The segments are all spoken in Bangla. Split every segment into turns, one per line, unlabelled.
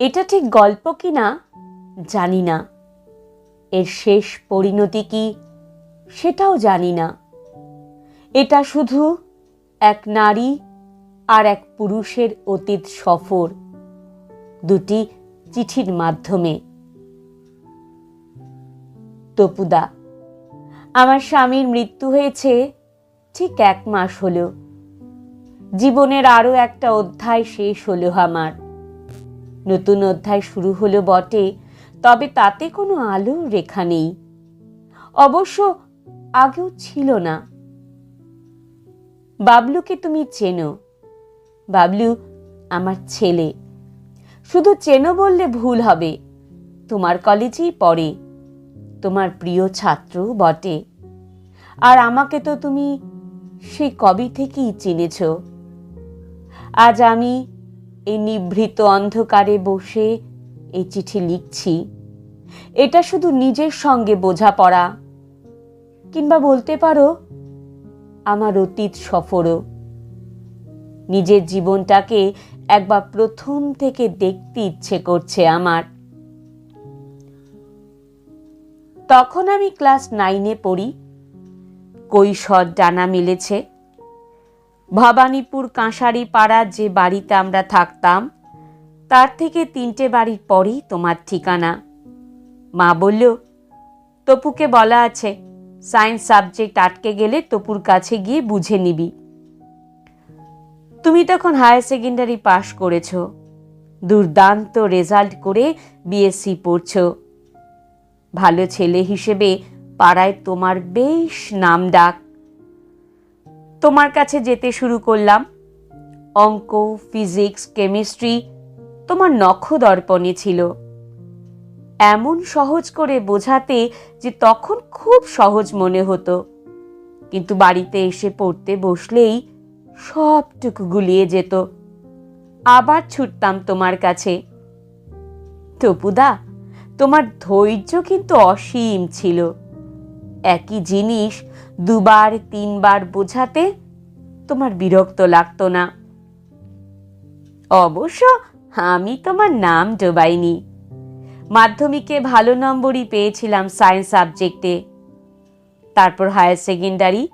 এটা ঠিক গল্প কি না, জানি না। এর শেষ পরিণতি কি, সেটাও জানি না। এটা শুধু এক নারী আর এক পুরুষের অতীত সফর, দুটি চিঠির মাধ্যমে। তপুদা, আমার স্বামীর মৃত্যু হয়েছে ঠিক এক মাস হলো। জীবনের আরও একটা অধ্যায় শেষ হলো আমার। নতুন অধ্যায় শুরু হলো বটে, তবে তাতে কোনো আলো রেখা নেই। অবশ্য আগেও ছিল না। বাবলুকে তুমি চেনো। বাবলু, আমার ছেলে। শুধু চেনো বললে ভুল হবে। তোমার কলেজেই পড়ে। তোমার প্রিয় ছাত্র বটে। আর আমাকে তো তুমি সেই কবে থেকেই চিনেছ। আজ আমি এই নিভৃত অন্ধকারে বসে এই চিঠি লিখছি। এটা শুধু নিজের সঙ্গে বোঝাপড়া কিংবা বলতে পারো, আমার অতীত সফরও। নিজের জীবনটাকে একবার প্রথম থেকে দেখতে ইচ্ছে করছে আমার। তখন আমি ক্লাস নাইনে পড়ি। কৈশোর ডানা মেলেছে। ভবানীপুর কাঁসারি পাড়ার যে বাড়িতে আমরা থাকতাম, তার থেকে তিনটে বাড়ির পরেই তোমার ঠিকানা। মা বলল, তপুকে বলা আছে, সায়েন্স সাবজেক্ট আটকে গেলে তপুর কাছে গিয়ে বুঝে নিবি। তুমি তখন হায়ার সেকেন্ডারি পাশ করেছ, দুর্দান্ত রেজাল্ট করে বিএসসি পড়ছ। ভালো ছেলে হিসেবে পাড়ায় তোমার বেশ নাম ডাক। তোমার কাছে যেতে শুরু করলাম। অঙ্ক, ফিজিক্স, কেমিস্ট্রি তোমার নখ দর্পণে ছিল। এমন সহজ করে বোঝাতে যে তখন খুব সহজ মনে হতো। কিন্তু বাড়িতে এসে পড়তে বসলেই সবটুকু গুলিয়ে যেত। আবার ছুটতাম তোমার কাছে। টপুদা তোমার ধৈর্য কিন্তু অসীম ছিল। একই জিনিস দুবার, তিনবার বোঝাতে তোমার বিরক্ত লাগতো না। অবশ্য আমি তোমার নাম ডোবাইনি। মাধ্যমিকে ভালো নম্বরই পেয়েছিলাম সায়েন্স সাবজেক্টে। তারপর হায়ার সেকেন্ডারি।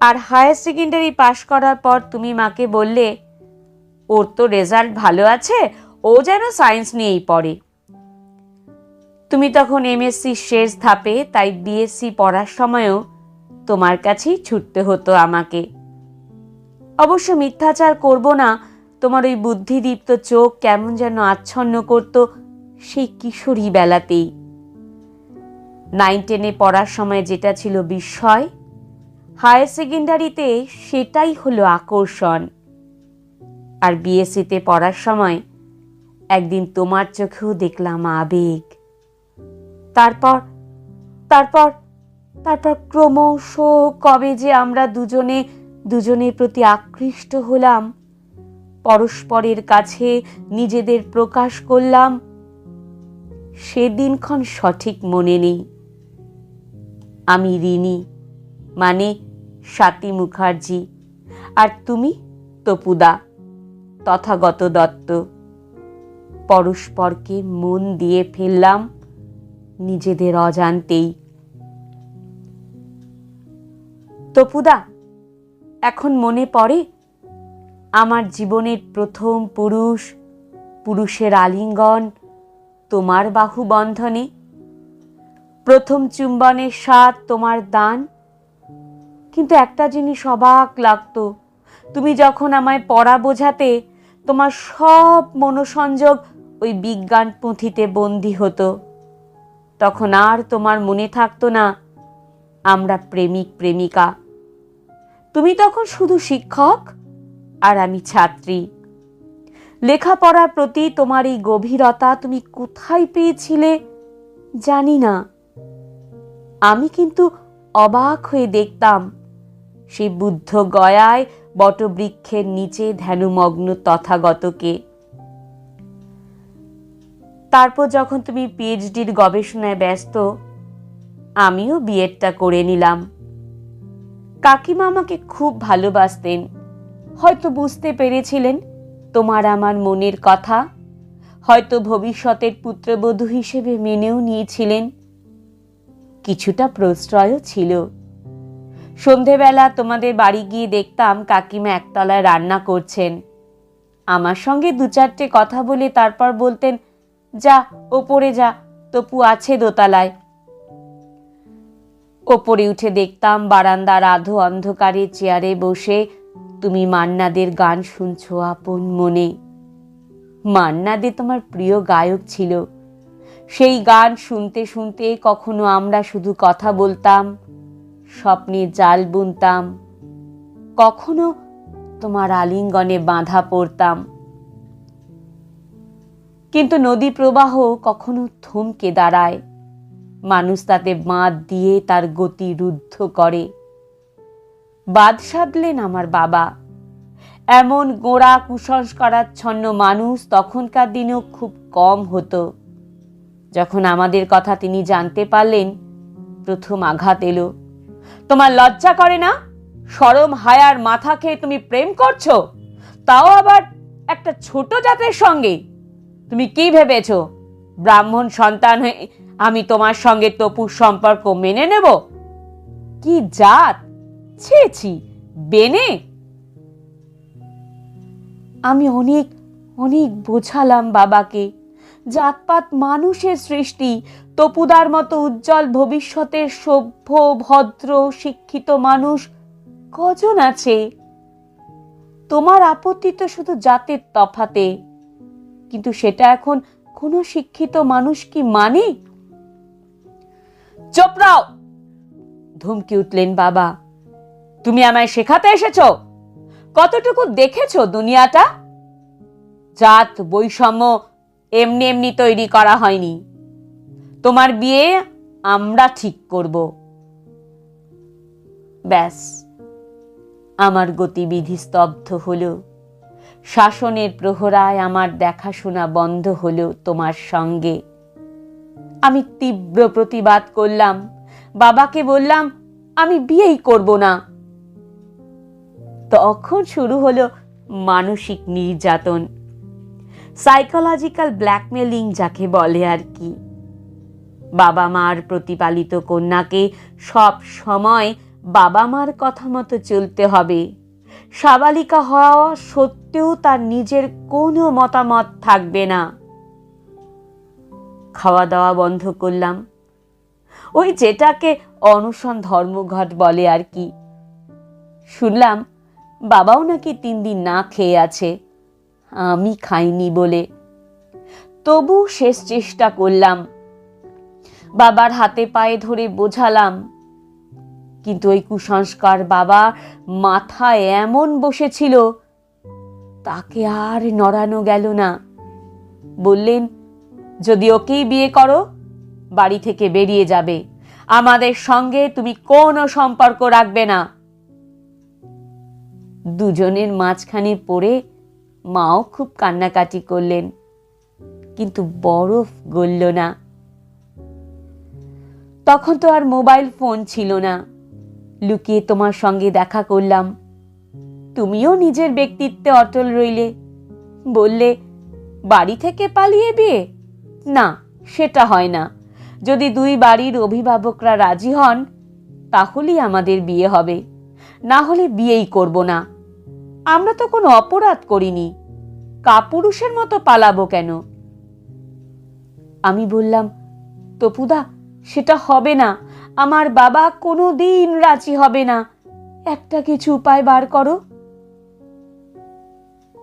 আর হায়ার সেকেন্ডারি পাশ করার পর তুমি মাকে বললে, ওর তো রেজাল্ট ভালো আছে, ও যেন সায়েন্স নিয়েই পড়ে। তুমি তখন এমএসসি শেষ ধাপে, তাই বিএসসি পড়ার সময়ও তোমার কাছেই ছুটতে হতো আমাকে। অবশ্য মিথ্যাচার করব না, তোমার ওই বুদ্ধিদীপ্ত চোখ কেমন যেন আচ্ছন্ন করত সেই কিশোরী বেলাতেই। নাইন টেনে পড়ার সময় যেটা ছিল বিস্ময় হায়ার সেকেন্ডারিতে সেটাই হলো আকর্ষণ। আর বিএসসিতে পড়ার সময় একদিন তোমার চোখেও দেখলাম আবেগ। তারপর তারপর তারপর ক্রমশ কবে যে আমরা দুজনে, দুজনের প্রতি আকৃষ্ট হলাম, পরস্পরের কাছে নিজেদের প্রকাশ করলাম, সেদিনক্ষণ সঠিক মনে নেই। আমি ঋণী মানে স্বাতী মুখার্জি, আর তুমি তপুদা, তথাগত দত্ত। পরস্পরকে মন দিয়ে ফেললাম, নিজেদের অজান্তেই। তপুদা এখন মনে পড়ে আমার জীবনের প্রথম পুরুষ, পুরুষের আলিঙ্গন, তোমার বাহু বন্ধনে। প্রথম চুম্বনের স্বাদ তোমার দান। কিন্তু একটা জিনিস অবাক লাগতো, তুমি যখন আমায় পড়া বোঝাতে, তোমার সব মনোসংযোগ ওই বিজ্ঞান পুঁথিতে বন্দি হতো। তখন আর তোমার মনে থাকতো না, আমরা প্রেমিক, প্রেমিকা। তুমি তখন শুধু শিক্ষক আর আমি ছাত্রী। লেখাপড়ার প্রতি তোমার এই গভীরতা তুমি কোথায় পেয়েছিলে জানি না। আমি কিন্তু অবাক হয়ে দেখতাম সেই বুদ্ধ গয়ায় বটবৃক্ষের নিচে ধ্যানমগ্ন তথাগতকে। তারপর যখন তুমি পিএইচডির গবেষণায় ব্যস্ত, আমিও বিএডটা করে নিলাম। কাকিমা আমাকে খুব ভালোবাসতেন। হয়তো বুঝতে পেরেছিলেন তোমার আমার মনের কথা। হয়তো ভবিষ্যতের পুত্রবধূ হিসেবে মেনেও নিয়েছিলেন। কিছুটা প্রশ্রয়ও ছিল। সন্ধেবেলা তোমাদের বাড়ি গিয়ে দেখতাম কাকিমা একতলায় রান্না করছেন। আমার সঙ্গে দু চারটে কথা বলে তারপর বলতেন, যা, ওপরে যা, তপু আছে দোতলায়। ওপরে উঠে দেখতাম বারান্দার আধো অন্ধকারে চেয়ারে বসে, তুমি মান্নাদের গান শুনছো আপন মনে। মান্নাদে তোমার প্রিয় গায়ক ছিল। সেই গান শুনতে শুনতে কখনো আমরা শুধু কথা বলতাম, স্বপ্নে জাল বুনতাম, কখনো তোমার আলিঙ্গনে বাঁধা পড়তাম। কিন্তু নদী প্রবাহ কখনো থমকে দাঁড়ায়। মানুষ তাতে বাঁধ দিয়ে তার গতি রুদ্ধ করে। বাদ সাধলেন আমার বাবা। এমন গোড়া কুসংস্কারাচ্ছন্ন মানুষ তখনকার দিনেও খুব কম হতো। যখন আমাদের কথা তিনি জানতে পারলেন, প্রথম আঘাত এলো। তোমার লজ্জা করে না? সরম হায়ার মাথা খেয়ে তুমি প্রেম করছ? তাও আবার একটা ছোট জাতের সঙ্গে। তুমি কি ভেবেছ? ব্রাহ্মণ সন্তান হয়ে আমি তোমার সঙ্গে তপুর সম্পর্ক মেনে নেব? কি জাত? ছি ছি, বেনে। আমি অনেক অনেক বোঝালাম বাবাকে। জাতপাত মানুষের সৃষ্টি, তপুদার মতো উজ্জ্বল ভবিষ্যতের সভ্য, ভদ্র, শিক্ষিত মানুষ কজন আছে? তোমার আপত্তি তো শুধু জাতের তফাতে। কিন্তু সেটা এখন কোনো শিক্ষিত মানুষ কি মানে? চোপড়াও ধমকি উঠলেন বাবা। তুমি আমায় শেখাতে এসেছ? কতটুকু দেখেছ দুনিয়াটা? জাত, বৈষম্য এমনি এমনি তৈরি করা হয়নি। তোমার বিয়ে আমরা ঠিক করব। ব্যাস, আমার গতিবিধি স্তব্ধ হলো। শাসনের প্রহরায় আমার দেখাশোনা বন্ধ হলো তোমার সঙ্গে। আমি তীব্র প্রতিবাদ করলাম। বাবাকে বললাম, আমি বিয়েই করব না। তখন শুরু হলো মানসিক নির্যাতন। সাইকোলজিক্যাল ব্ল্যাকমেলিং যাকে বলে আর কি। বাবা মার প্রতিপালিত কন্যাকে সব সময় বাবা মার কথা মতো চলতে হবে। সাবালিকা হওয়া সত্ত্বেও তার নিজের কোনো মতামত থাকবে না। খাওয়া দাওয়া বন্ধ করলাম। ওই যেটাকে অনশন ধর্মঘট বলে আর কি। শুনলাম বাবাও নাকি তিন দিন না খেয়ে আছে। আমি খাইনি বলে। তবু শেষ চেষ্টা করলাম। বাবার হাতে পায়ে ধরে বোঝালাম কিন্তু ওই কুসংস্কার বাবা মাথায় এমন বসেছিল, তাকে আর নড়ানো গেল না। বললেন, যদি ওকেই বিয়ে করো, বাড়ি থেকে বেরিয়ে যাবে। আমাদের সঙ্গে তুমি কোনো সম্পর্ক রাখবে না। দুজনের মাঝখানে পড়ে মাও খুব কান্নাকাটি করলেন, কিন্তু বরফ গলল না। তখন তো আর মোবাইল ফোন ছিল না। লুকিয়ে তোমার সঙ্গে দেখা করলাম। তুমিও নিজের ব্যক্তিত্বে অটল রইলে। বললে, বাড়ি থেকে পালিয়ে বিয়ে? না, সেটা হয় না। যদি দুই বাড়ির অভিভাবকরা রাজি হন, তাহলেই আমাদের বিয়ে হবে। না হলে বিয়েই করব না। আমরা তো কোনো অপরাধ করিনি। কাপুরুষের মতো পালাবো কেন? আমি বললাম, তপুদা, সেটা হবে না। আমার বাবা কোনো দিন রাজি হবে না। একটা কিছু উপায় বার করো।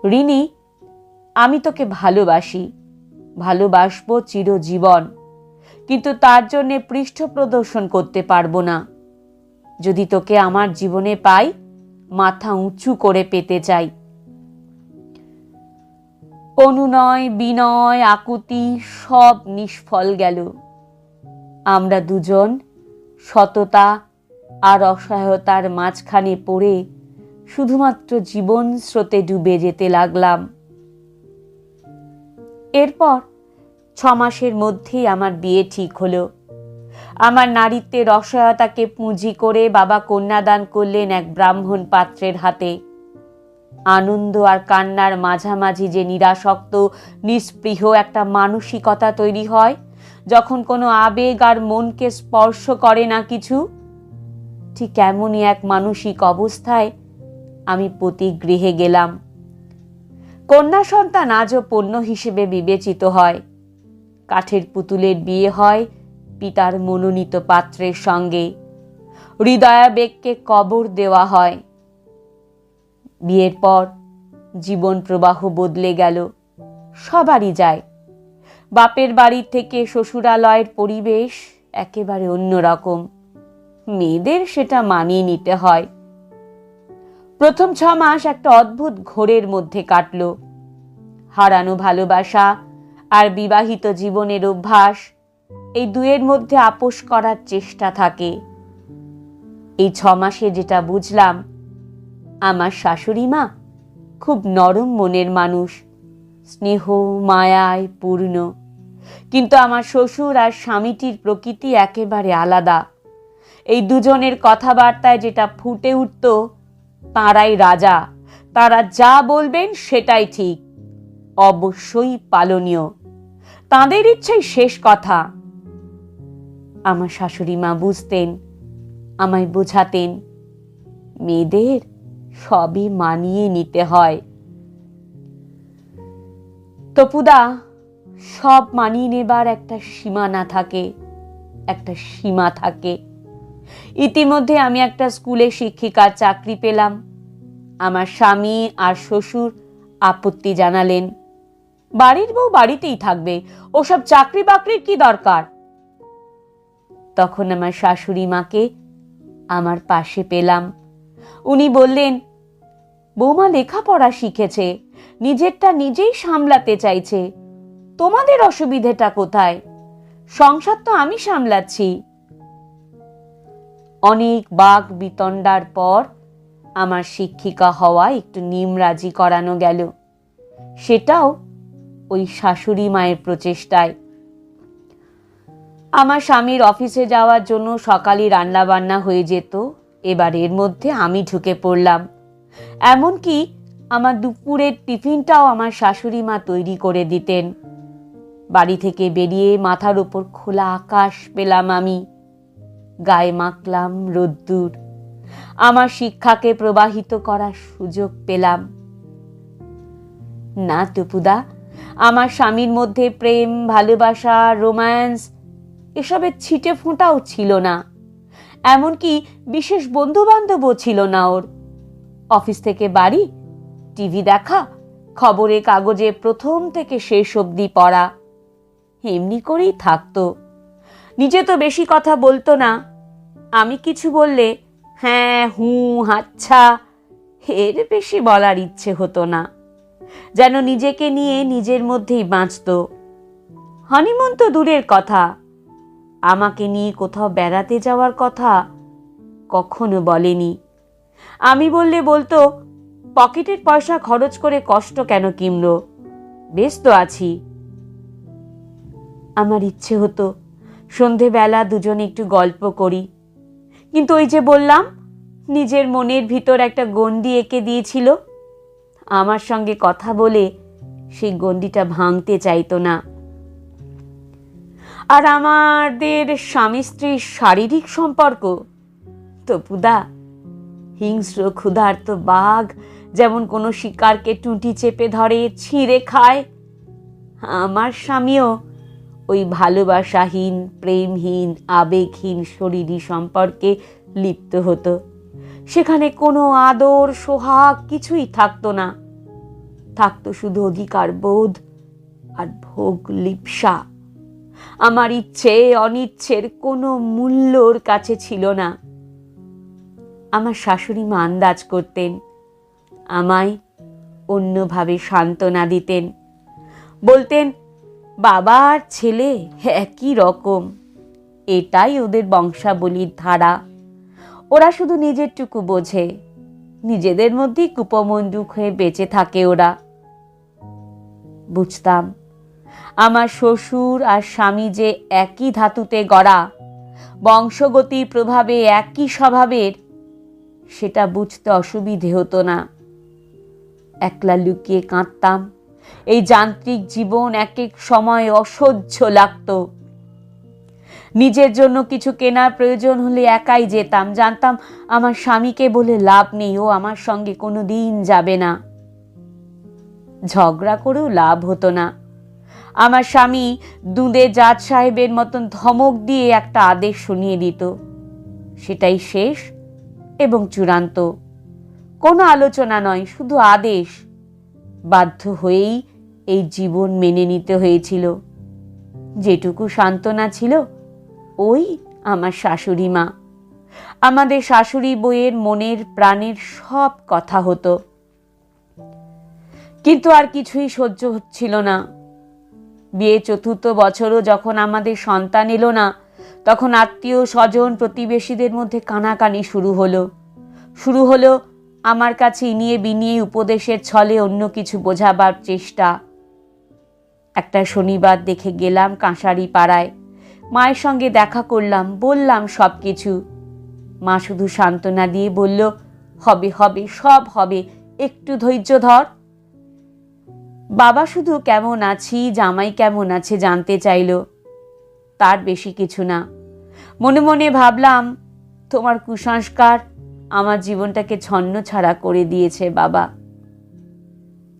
রিনি, আমি তোকে ভালোবাসি। ভালোবাসবো চিরজীবন। কিন্তু তার জন্যে পৃষ্ঠ প্রদর্শন করতে পারব না। যদি তোকে আমার জীবনে পাই, মাথা উঁচু করে পেতে চাই। অনুনয়, বিনয়, আকুতি সব নিষ্ফল গেল। আমরা দুজন সততা আর অসহায়তার মাঝখানে পড়ে শুধুমাত্র জীবন স্রোতে ডুবে যেতে লাগলাম। এরপর ছ মাসের মধ্যেই আমার বিয়ে ঠিক হলো। আমার নারীত্বের অসহায়তাকে পুঁজি করে বাবা কন্যাদান করলেন এক ব্রাহ্মণ পাত্রের হাতে। আনন্দ আর কান্নার মাঝামাঝি যে নিরাসক্ত, নিস্পৃহ একটা মানসিকতা তৈরি হয় যখন কোনো আবেগ আর মনকে স্পর্শ করে না কিছু, ঠিক এমনই এক মানসিক অবস্থায় আমি গৃহে গেলাম। কন্যা সন্তান আজও পণ্য হিসেবে বিবেচিত হয়। কাঠের পুতুলের বিয়ে হয় পিতার মনোনীত পাত্রের সঙ্গে। হৃদয়াবেগকে কবর দেওয়া হয়। বিয়ের পর জীবন প্রবাহ বদলে গেল। সবারই যায়। বাপের বাড়ির থেকে শ্বশুরালয়ের পরিবেশ একেবারে অন্যরকম। মেয়েদের সেটা মানিয়ে নিতে হয়। প্রথম ছ মাস একটা অদ্ভুত ঘোরের মধ্যে কাটল। হারানো ভালোবাসা আর বিবাহিত জীবনের অভ্যাস, এই দুয়ের মধ্যে আপোষ করার চেষ্টা থাকে। এই ছ মাসে যেটা বুঝলাম, আমার শাশুড়ি মা খুব নরম মনের মানুষ। স্নেহ, মায়ায় পূর্ণ। কিন্তু আমার শ্বশুর আর স্বামীটির প্রকৃতি একেবারে আলাদা। এই দুজনের কথাবার্তায় যেটা ফুটে উঠত, তাঁরাই রাজা। তারা যা বলবেন সেটাই ঠিক। অবশ্যই পালনীয়। তাঁদের ইচ্ছাই শেষ কথা। আমার শাশুড়ি মা বুঝতেন, আমায় বোঝাতেন, মেয়েদের সবই মানিয়ে নিতে হয়। তপুদা সব মানিয়ে নেবার একটা সীমানা থাকে, একটা সীমা থাকে। ইতিমধ্যে আমি একটা স্কুলে শিক্ষিকার চাকরি পেলাম। আমার স্বামী আর শ্বশুর আপত্তি জানালেন। বাড়ির বউ বাড়িতেই থাকবে, ওসব চাকরি বাকরির কি দরকার? তখন আমার শাশুড়ি মাকে আমার পাশে পেলাম। উনি বললেন, বৌমা লেখাপড়া শিখেছে, নিজেরটা নিজেই সামলাতে চাইছে তোমাদের অসুবিধেটা কোথায়? সংসার তো আমি সামলাচ্ছি। অনেক বাঘ বিতণ্ডার পর আমার শিক্ষিকা হওয়া একটু নিমরাজি করানো গেল। সেটাও ওই শাশুড়ি মায়ের প্রচেষ্টায়। আমার স্বামীর অফিসে যাওয়ার জন্য সকালে রান্না বান্না হয়ে যেত, এবার এর মধ্যে আমি ঢুকে পড়লাম। এমনকি আমার দুপুরের টিফিনটাও আমার শাশুড়ি মা তৈরি করে দিতেন। বাড়ি থেকে বেরিয়ে মাথার উপর খোলা আকাশ পেলাম আমি। গায়ে মাখলাম রোদ্দুর। আমার শিক্ষাকে প্রবাহিত করার সুযোগ পেলাম। না টুপুদা আমার স্বামীর মধ্যে প্রেম, ভালোবাসা, রোম্যান্স, এসবের ছিটে ফোঁটাও ছিল না। এমনকি বিশেষ বন্ধু বান্ধবও ছিল না ওর। অফিস থেকে বাড়ি, টিভি দেখা, খবরে কাগজে প্রথম থেকে শেষ অবধি পড়া। এমনি করেই থাকতো। নিজে তো বেশি কথা বলতো না। আমি কিছু বললে হ্যাঁ হুঁ আচ্ছা। এর বেশি বলার ইচ্ছে হতো না। যেন নিজেকে নিয়ে নিজের মধ্যেই বাঁচত। হানিমুন তো দূরের কথা। আমাকে নিয়ে কোথাও বেড়াতে যাওয়ার কথা কখনো বলেনি। আমি বললে বলতো, পকেটের পয়সা খরচ করে কষ্ট কেন কিমল বেশ তো আছি। আমার ইচ্ছে হতো সন্ধেবেলা দুজনে একটু গল্প করি। কিন্তু ওই যে বললাম, নিজের মনের ভিতর একটা গণ্ডি এঁকে দিয়েছিল। আমার সঙ্গে কথা বলে সেই গণ্ডিটা ভাঙতে চাইতো না। আর আমাদের স্বামী স্ত্রীর শারীরিক সম্পর্ক তপুদা হিংস্র, ক্ষুধার্ত বাঘ যেমন কোনো শিকারকে টুটি চেপে ধরে, ছিঁড়ে খায়, আমার স্বামীও ওই ভালোবাসাহীন, প্রেমহীন, আবেগহীন শরীরী সম্পর্কে লিপ্ত হতো। সেখানে কোনো আদর, সোহাগ কিছুই থাকতো না। থাকতো শুধু অধিকার বোধ আর ভোগ লিপসা। আমার ইচ্ছে অনিচ্ছের কোনো মূল্যর কাছে ছিল না। আমার শাশুড়ি মা আন্দাজ করতেন, আমায় অন্যভাবে সান্ত্বনা দিতেন। বলতেন বাবা আর ছেলে একই রকম। এটাই ওদের বংশাবলীর ধারা। ওরা শুধু নিজেরটুকু বোঝে। নিজেদের মধ্যেই কুপমণ্ডুক হয়ে বেঁচে থাকে ওরা। বুঝতাম, আমার শ্বশুর আর স্বামী যে একই ধাতুতে গড়া, বংশগতির প্রভাবে একই স্বভাবের, সেটা বুঝতে অসুবিধে হতো না। একলা লুকিয়ে কাঁদতাম। এই যান্ত্রিক জীবন এক এক সময় অসহ্য লাগতো। নিজের জন্য কিছু কেনার প্রয়োজন হলে একাই যেতাম। জানতাম, আমার স্বামীকে বলে লাভ নেই, ও আমার সঙ্গে কোনো দিন যাবে না। ঝগড়া করেও লাভ হতো না। আমার স্বামী দুধে জাজ সাহেবের মতন ধমক দিয়ে একটা আদেশ শুনিয়ে দিত। সেটাই শেষ এবং চূড়ান্ত। কোনো আলোচনা নয়, শুধু আদেশ। বাধ্য হয়েই এই জীবন মেনে নিতে হয়েছিল। যেটুকু সান্ত্বনা ছিল, ওই আমার শাশুড়ি মা। আমাদের শাশুড়ি বইয়ের মনের প্রাণের সব কথা হতো। কিন্তু আর কিছুই সহ্য হচ্ছিল না। বিয়ে চতুর্থ বছরও যখন আমাদের সন্তান এলো না, তখন আত্মীয় স্বজন প্রতিবেশীদের মধ্যে কানাকানি শুরু হলো। শুরু হলো আমার কাছে ইনিয়ে বিনিয়ে উপদেশের ছলে অন্য কিছু বোঝাবার চেষ্টা। একটা শনিবার দেখে গেলাম কাঁসারি পাড়ায়। মায়ের সঙ্গে দেখা করলাম, বললাম সব কিছু মা শুধু সান্ত্বনা দিয়ে বলল, হবে হবে, সব হবে, একটু ধৈর্য ধর। বাবা শুধু কেমন আছি, জামাই কেমন আছে, জানতে চাইল। তার বেশি কিছু না। মনে মনে ভাবলাম, তোমার কুসংস্কার আমার জীবনটাকে ছন্ন ছাড়া করে দিয়েছে, বাবা।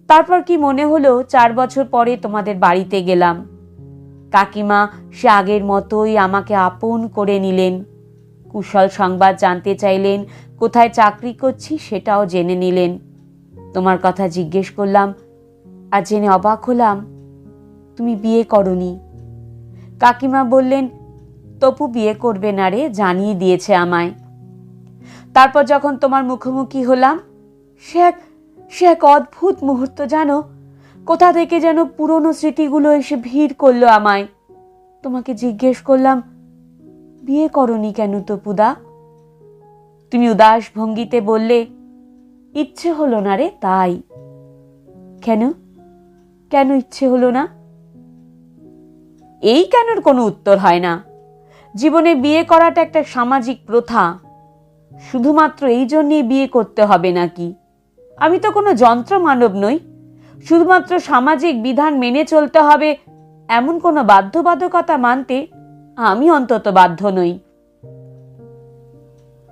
তারপর কি মনে হলো, চার বছর পরে তোমাদের বাড়িতে গেলাম। কাকিমা, সে আগের মতোই আমাকে আপন করে নিলেন। কুশল সংবাদ জানতে চাইলেন, কোথায় চাকরি করছি সেটাও জেনে নিলেন। তোমার কথা জিজ্ঞেস করলাম, আর জেনে অবাক হলাম, তুমি বিয়ে করনি। কাকিমা বললেন, তপু বিয়ে করবে না রে, জানিয়ে দিয়েছে আমায়। তারপর যখন তোমার মুখোমুখি হলাম, সে এক সে এক অদ্ভুত মুহূর্ত জানো, কোথা থেকে যেন পুরনো স্মৃতিগুলো এসে ভিড় করল আমায়। তোমাকে জিজ্ঞেস করলাম, বিয়ে করনি কেন তপুদা? তুমি উদাস ভঙ্গিতে বললে, ইচ্ছে হলো না রে, তাই। কেন? কেন ইচ্ছে হলো না? এই কেনর কোনো উত্তর হয় না। জীবনে বিয়ে করাটা একটা সামাজিক প্রথা। শুধুমাত্র এই জন্যেই বিয়ে করতে হবে নাকি? আমি তো কোনো যন্ত্র মানব নই। শুধুমাত্র সামাজিক বিধান মেনে চলতে হবে এমন কোনো বাধ্যবাধকতা মানতে আমি অন্তত বাধ্য নই।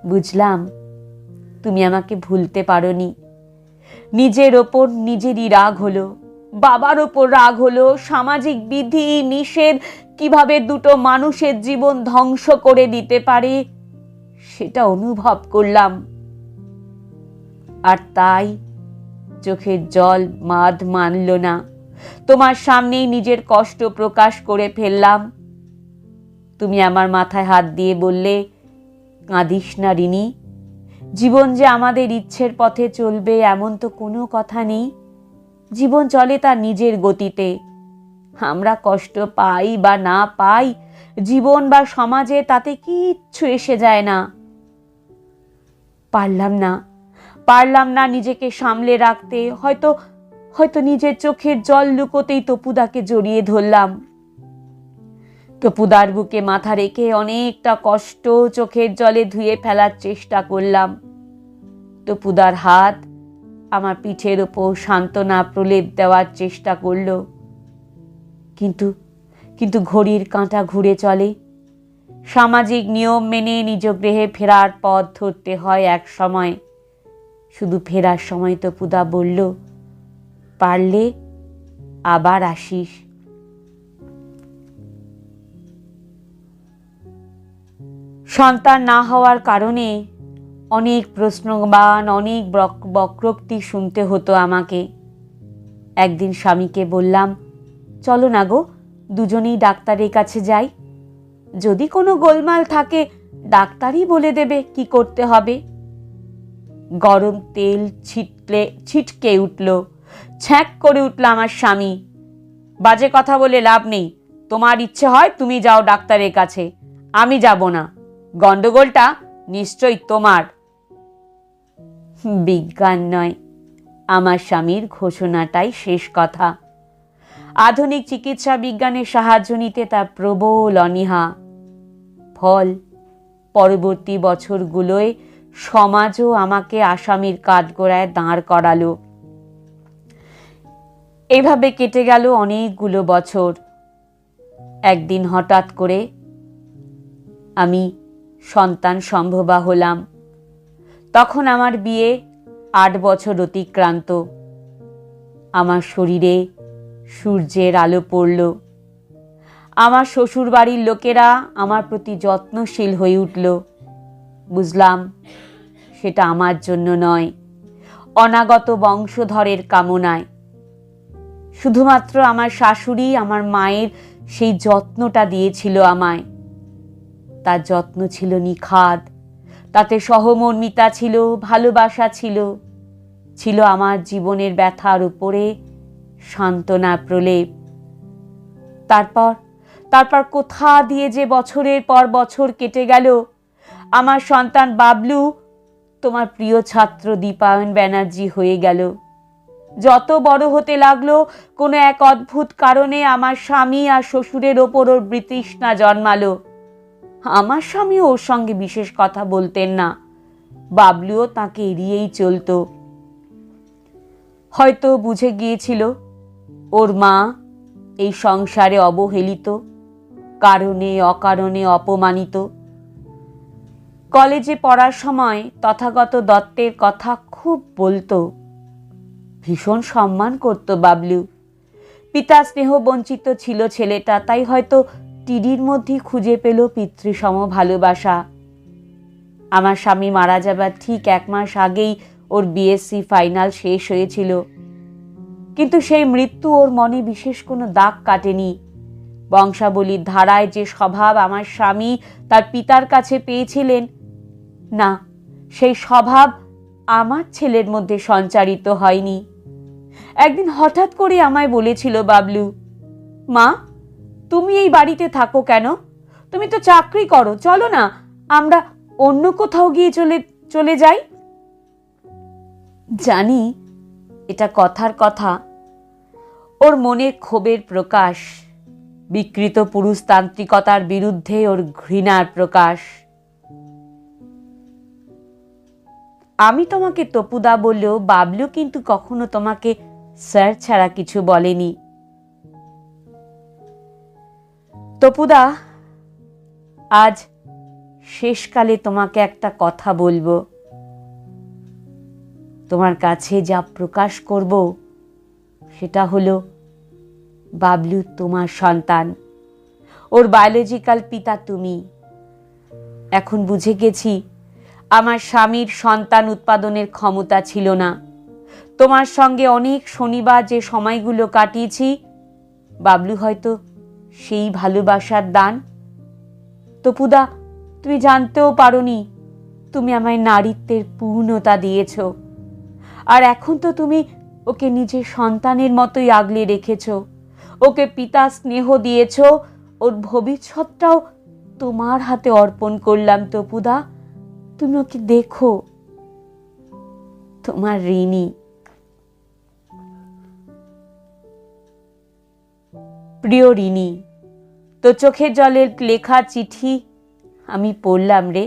বুঝলাম, তুমি আমাকে ভুলতে পারোনি। নিজের ওপর নিজেরই রাগ হলো, বাবার ওপর রাগ হলো, সামাজিক বিধি, নিষেধ, কীভাবে দুটো মানুষের জীবন ধ্বংস করে দিতে পারে সেটা অনুভব করলাম। আর তাই চোখের জল মাদ মানল না। তোমার সামনেই নিজের কষ্ট প্রকাশ করে ফেললাম। তুমি আমার মাথায় হাত দিয়ে বললে, কাঁদিস না রিনি। জীবন যে আমাদের ইচ্ছের পথে চলবে এমন তো কোনো কথা নেই। জীবন চলে তার নিজের গতিতে। আমরা কষ্ট পাই বা না পাই, জীবন বা সমাজে তাতে কিচ্ছু এসে যায় না। পারলাম না। পারলাম না নিজেকে সামলে রাখতে। হয়তো হয়তো নিজের চোখের জল লুকোতেই তপুদাকে জড়িয়ে ধরলাম। তপুদার বুকে মাথা রেখে অনেকটা কষ্ট চোখের জলে ধুয়ে ফেলার চেষ্টা করলাম। তপুদার হাত আমার পিঠের ওপর সান্ত্বনা প্রলেপ দেওয়ার চেষ্টা করল। কিন্তু কিন্তু ঘড়ির কাঁটা ঘুরে চলে। সামাজিক নিয়ম মেনে নিজ গৃহে ফেরার পথ ধরতে হয় এক সময়। শুধু ফেরার সময় তো পুদা বলল, পারলে আবার আসিস। সন্তান না হওয়ার কারণে অনেক প্রশ্নবান অনেক বক্রোক্তি শুনতে হতো আমাকে। একদিন স্বামীকে বললাম, চলো না গো, দুজনেই ডাক্তারের কাছে যাই। যদি কোনো গোলমাল থাকে, ডাক্তারই বলে দেবে কি করতে হবে। গরম তেল ছিটলে, ছিটকে উঠল। ছ্যাঁক করে উঠল আমার স্বামী। বাজে কথা বলে লাভ নেই। তোমার ইচ্ছে হয় তুমি যাও ডাক্তারের কাছে। আমি যাব না। গন্ডগোলটা নিশ্চয়ই তোমার। বিজ্ঞান নয়। আমার স্বামীর ঘোষণাটাই শেষ কথা। আধুনিক চিকিৎসা বিজ্ঞানের সাহায্য নিতে তার প্রবল অনীহা। ফল। পরবর্তী বছরগুলোয় সমাজও আমাকে আসামির কাঠগোড়ায় দাঁড় করালো। এভাবে কেটে গেল অনেকগুলো বছর। একদিন হঠাৎ করে আমি সন্তান সম্ভবা হলাম। তখন আমার বিয়ে আট বছর অতিক্রান্ত। আমার শরীরে সূর্যের আলো পড়ল। আমার শ্বশুরবাড়ির লোকেরা আমার প্রতি যত্নশীল হয়ে উঠল। বুঝলাম, সেটা আমার জন্য নয়, অনাগত বংশধরের কামনায়। শুধুমাত্র আমার শাশুড়ি, আমার মায়ের সেই যত্নটা দিয়েছিল আমায়। তার যত্ন ছিল নিখাদ, তাতে সহমর্মিতা ছিল, ভালোবাসা ছিল ছিল আমার জীবনের ব্যথার উপরে সান্ত্বনা প্রলেপ। তারপর তারপর কোথা দিয়ে যে বছরের পর বছর কেটে গেল? আমার সন্তান বাবলু, তোমার প্রিয় ছাত্র দীপায়ন ব্যানার্জি হয়ে গেল। যত বড় হতে লাগল, কোনো এক অদ্ভুত কারণে আমার স্বামী আর শ্বশুরের ওপর ওর বৃতৃষ্ণা জন্মালো। আমার স্বামীও ওর সঙ্গে বিশেষ কথা বলতেন না। বাবলুও তাকে এড়িয়েই চলতো। হয়তো বুঝে গিয়েছিল, ওর মা এই সংসারে অবহেলিত। কারণে, অকারণে অপমানিত। কলেজে পড়ার সময় তথাগত দত্তের কথা খুব বলতো। ভীষণ সম্মান করত বাবলু। পিতা স্নেহ বঞ্চিত ছিল ছেলেটা, তাই হয়তো টিডির মধ্যে খুঁজে পেল পিতৃসম ভালোবাসা। আমার স্বামী মারা যাবার ঠিক এক মাস আগেই ওর বিএসসি ফাইনাল শেষ হয়েছিল। কিন্তু সেই মৃত্যু ওর মনে বিশেষ কোনো দাগ কাটেনি। বংশাবলীর ধারায় যে স্বভাব আমার স্বামী তার পিতার কাছে পেয়েছিলেন, না, সেই স্বভাব আমার ছেলের মধ্যে সঞ্চারিত হয়নি। একদিন হঠাৎ করে আমায় বলেছিল, বাবলু, মা, তুমি এই বাড়িতে থাকো কেন? তুমি তো চাকরি করো, চলো না, আমরা অন্য কোথাও গিয়ে চলে চলে যাই। জানি এটা কথার কথা, ওর মনে ক্ষোভের প্রকাশ বিকৃত পুরুষতান্ত্রিকতার বিরুদ্ধে ওর ঘৃণার প্রকাশ। আমি তোমাকে তপুদা বললেও বাবলু কিন্তু কখনো তোমাকে স্যার ছাড়া কিছু বলেনি। তপুদা, আজ শেষকালে তোমাকে একটা কথা বলব। তোমার কাছে যা প্রকাশ করব সেটা হলো বাবলু তোমার সন্তান। ওর বায়োলজিক্যাল পিতা তুমি। এখন বুঝে গেছি, আমার স্বামীর সন্তান উৎপাদনের ক্ষমতা ছিল না। তোমার সঙ্গে অনেক শনিবার যে সময়গুলো কাটিয়েছি, বাবলু হয়তো সেই ভালোবাসার দান। তপুদা তুমি জানতেও পারোনি, তুমি আমায় নারীত্বের পূর্ণতা দিয়েছ। আর এখন তো তুমি ওকে নিজের সন্তানের মতোই আগলে রেখেছ। ওকে পিতা স্নেহ দিয়েছ, ওর ভবিষ্যৎটাও তোমার হাতে অর্পণ করলাম তপুদা। তুমি ওকে দেখো, তোমার ঋণী। প্রিয় ঋণী, তো চোখের জলের লেখা চিঠি আমি পড়লাম রে।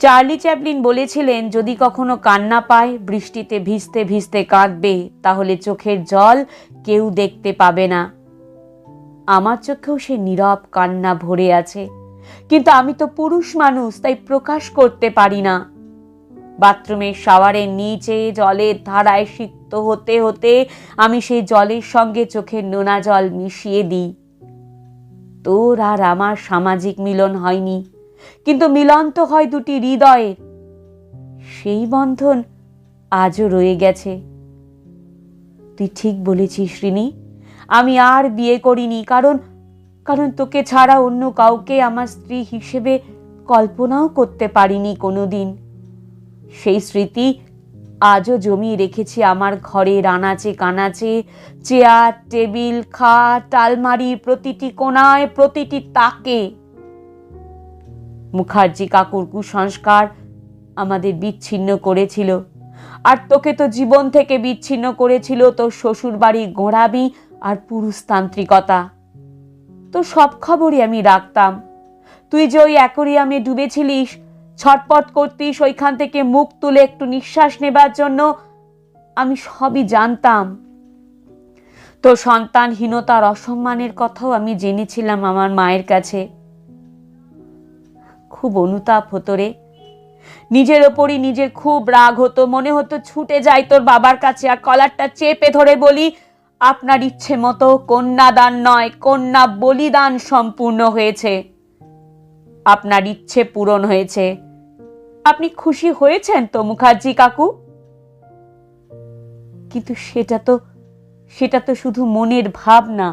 চার্লি চ্যাপলিন বলেছিলেন, যদি কখনো কান্না পায়, বৃষ্টিতে ভিজতে ভিজতে কাঁদবে, তাহলে চোখের জল কেউ দেখতে পাবে না। আমার চোখেও সে নীরব কান্না ভরে আছে। কিন্তু আমি তো পুরুষ মানুষ, তাই প্রকাশ করতে পারি না। বাথরুমের শাওয়ারের নিচে, জলের ধারায় সিক্ত হতে হতে আমি সেই জলের সঙ্গে চোখের নোনা জল মিশিয়ে দিই। তোর আর আমার সামাজিক মিলন হয়নি। কিন্তু মিলন তো হয় দুটি হৃদয়ের। সেই বন্ধন আজও রয়ে গেছে। তুই ঠিক বলেছিস শ্রীনি আমি আর বিয়ে করিনি, কারণ কারণ তোকে ছাড়া অন্য কাউকে আমার স্ত্রী হিসেবে কল্পনাও করতে পারিনি কোনোদিন। সেই স্মৃতি আজও জমিয়ে রেখেছি আমার ঘরে রানাচে কানাচে, চেয়ার, টেবিল, খাট, আলমারি, প্রতিটি কোনায় প্রতিটি তাকে। মুখার্জি কাকুর কুসংস্কার আমাদের বিচ্ছিন্ন করেছিল। আর তোকে তো জীবন থেকে বিচ্ছিন্ন করেছিল তোর শ্বশুর বাড়ির গোড়ামি আর পুরুষতান্ত্রিকতা। তো সব খবরই আমি রাখতাম। তুই যে ওই অ্যাকোরিয়ামে ডুবেছিলিস, ছটপট করতিস ওইখান থেকে মুখ তুলে একটু নিঃশ্বাস নেবার জন্য আমি সবই জানতাম। তো সন্তানহীনতার অসম্মানের কথাও আমি জেনেছিলাম আমার মায়ের কাছে। খুব অনুতাপ হতো রে। নিজের ওপরই নিজের খুব রাগ হতো, মনে হতো ছুটে যাই তোর বাবার কাছে আর কলারটা চেপে ধরে বলি, আপনার ইচ্ছে মতো কন্যাদান নয়, কন্যা বলিদান সম্পূর্ণ হয়েছে। আপনার ইচ্ছে পূরণ হয়েছে। আপনি খুশি হয়েছেন তো মুখার্জি কাকু? কিন্তু সেটা তো সেটা তো শুধু মনের ভাব না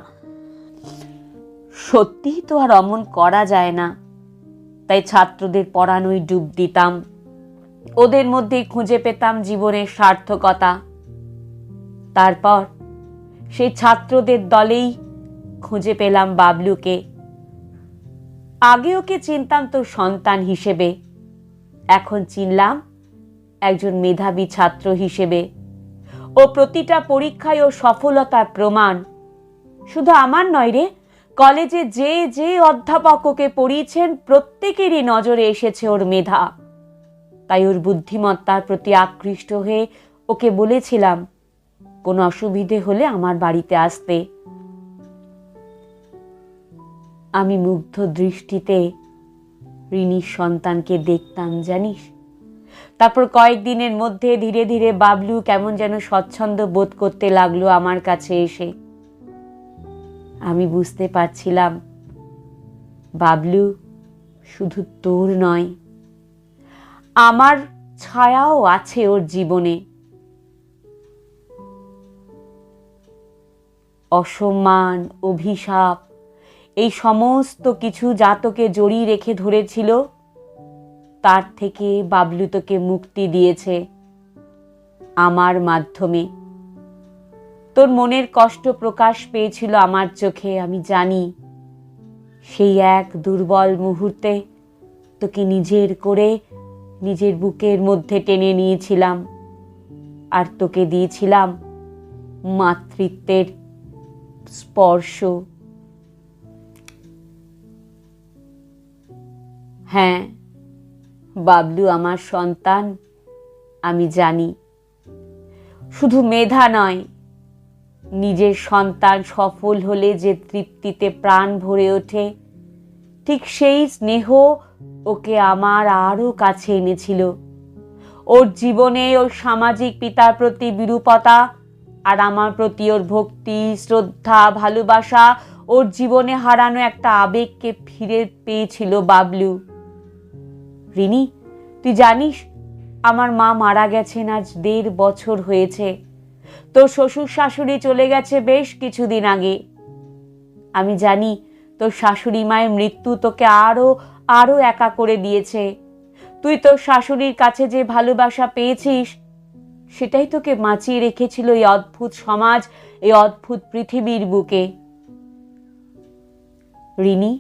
সত্যিই তো আর অমন করা যায় না। তাই ছাত্রদের পড়ানোই ডুব দিতাম। ওদের মধ্যেই খুঁজে পেতাম জীবনের সার্থকতা। তারপর সেই ছাত্রদের দলেই খুঁজে পেলাম বাবলুকে। আগে ওকে চিনতাম তো সন্তান হিসেবে? এখন চিনলাম একজন মেধাবী ছাত্র হিসেবে। ও প্রতিটা পরীক্ষায় ও সফলতার প্রমাণ। শুধু আমার নয় রে কলেজে যে যে অধ্যাপক ওকে পড়িয়েছেন, প্রত্যেকেরই নজরে এসেছে ওর মেধা। তাই ওর বুদ্ধিমত্তার প্রতি আকৃষ্ট হয়ে ওকে বলেছিলাম, কোনো অসুবিধে হলে আমার বাড়িতে আসতে। আমি মুগ্ধ দৃষ্টিতে ঋণীর সন্তানকে দেখতাম, জানিস? তারপর কয়েকদিনের মধ্যে ধীরে ধীরে বাবলু কেমন যেন স্বচ্ছন্দ বোধ করতে লাগল আমার কাছে এসে। আমি বুঝতে পারছিলাম। বাবলু শুধু তোর নয়, আমার ছায়াও আছে ওর জীবনে। অসম্মান, অভিশাপ, এই সমস্ত কিছু জাতকে জড়িয়ে রেখে ধরেছিল, তার থেকে বাবলু তোকে মুক্তি দিয়েছে আমার মাধ্যমে। তোর মনের কষ্ট প্রকাশ পেয়েছিল আমার চোখে, আমি জানি। সেই এক দুর্বল মুহূর্তে তোকে নিজের করে নিজের বুকের মধ্যে টেনে নিয়েছিলাম। আর তোকে দিয়েছিলাম মাতৃত্বের স্পর্শ। হ্যাঁ বাবলু আমার সন্তান, আমি জানি। শুধু মেধা নয় নিজের সন্তান সফল হলে যে তৃপ্তিতে প্রাণ ভরে ওঠে, ঠিক সেই স্নেহ ওকে আমার আরও কাছে এনেছিল। ওর জীবনে ওর সামাজিক পিতার প্রতি বিরূপতা আর আমার প্রতি ওর ভক্তি, শ্রদ্ধা, ভালোবাসা ওর জীবনে হারানো একটা আবেগকে ফিরে পেয়েছিল বাবলু। রিনি, তুই জানিস আমার মা মারা গেছেন আজ দেড় বছর হয়েছে। তোর শ্বশুর শাশুড়ি চলে গেছে বেশ কিছুদিন আগে। আমি জানি তোর শাশুড়ি মায়ের মৃত্যু তোকে আরও আরও একা করে দিয়েছে। তুই তোর শাশুড়ির কাছে যে ভালোবাসা পেয়েছিস, সেটাই তোকে বাঁচিয়ে রেখেছিল এই অদ্ভুত সমাজ, এই অদ্ভুত পৃথিবীর বুকে। রিনি,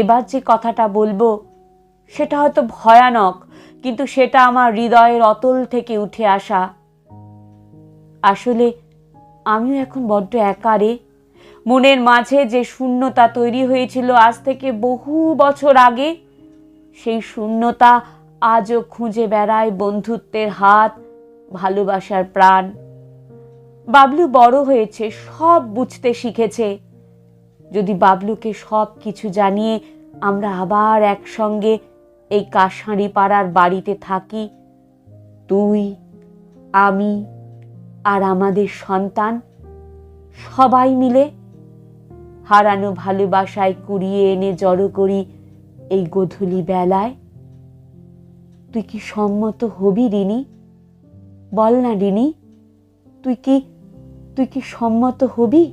এবার যে কথাটা বলব, সেটা হয়তো ভয়ানক, কিন্তু সেটা আমার হৃদয়ের অতল থেকে উঠে আসা। আসলে আমিও এখন বড্ড একা রে মনের মাঝে যে শূন্যতা তৈরি হয়েছিল আজ থেকে বহু বছর আগে, সেই শূন্যতা আজও খুঁজে বেড়ায় বন্ধুত্বের হাত, ভালোবাসার প্রাণ। বাবলু বড় হয়েছে, সব বুঝতে শিখেছে। যদি বাবলুকে সব কিছু জানিয়ে আমরা আবার একসঙ্গে এই কাশাঁড়ি পাড়ার বাড়িতে থাকি, তুই, আমি আর আমাদের সন্তান সবাই মিলে হারানো ভালোবাসায় কুড়িয়ে এনে জড়ো করি এই গধূলি বেলায়। তুই কি সম্মত হবি রিনি? বল না রিনি। তুই কি তুই কি সম্মত হবি?